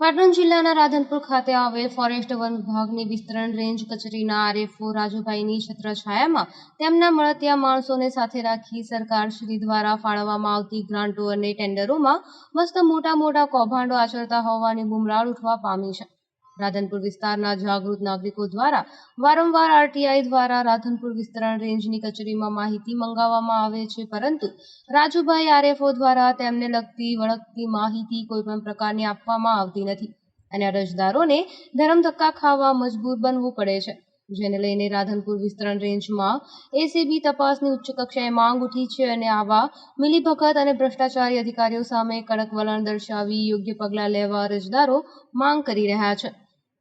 પાટણ જિલ્લાના રાધનપુર ખાતે આવેલ ફોરેસ્ટ વન વિભાગની વિસ્તરણ રેન્જ કચેરીના આરએફઓ રાજુભાઈની છત્રછાયામાં તેમના મળતિયા માણસોને સાથે રાખી સરકારશ્રી દ્વારા ફાળવવામાં આવતી ગ્રાન્ટો અને ટેન્ડરોમાં મસ્ત મોટા મોટા કૌભાંડો આચરતા હોવાની બુમરાળ ઉઠવા પામી છે. રાધનપુર વિસ્તારના જાગૃત નાગરિકો દ્વારા વારંવાર આરટીઆઈ દ્વારા રાધનપુર વિસ્તરણ રેન્જની કચેરીમાં માહિતી મંગાવવામાં આવે છે, પરંતુ રાજુભાઈ આરએફઓ દ્વારા તેમને લગતી વળગતી માહિતી કોઈપણ પ્રકારની આપવામાં આવતી નથી અને અરજદારોને ધરમ ધક્કા ખાવા મજબૂર બનવું પડે છે. જેને લઈને રાધનપુર વિસ્તરણ રેન્જમાં એસીબી તપાસની ઉચ્ચ કક્ષાએ માંગ ઉઠી છે અને આવા મિલીભગત અને ભ્રષ્ટાચારી અધિકારીઓ સામે કડક વલણ દર્શાવી યોગ્ય પગલાં લેવા અરજદારો માંગ કરી રહ્યા છે.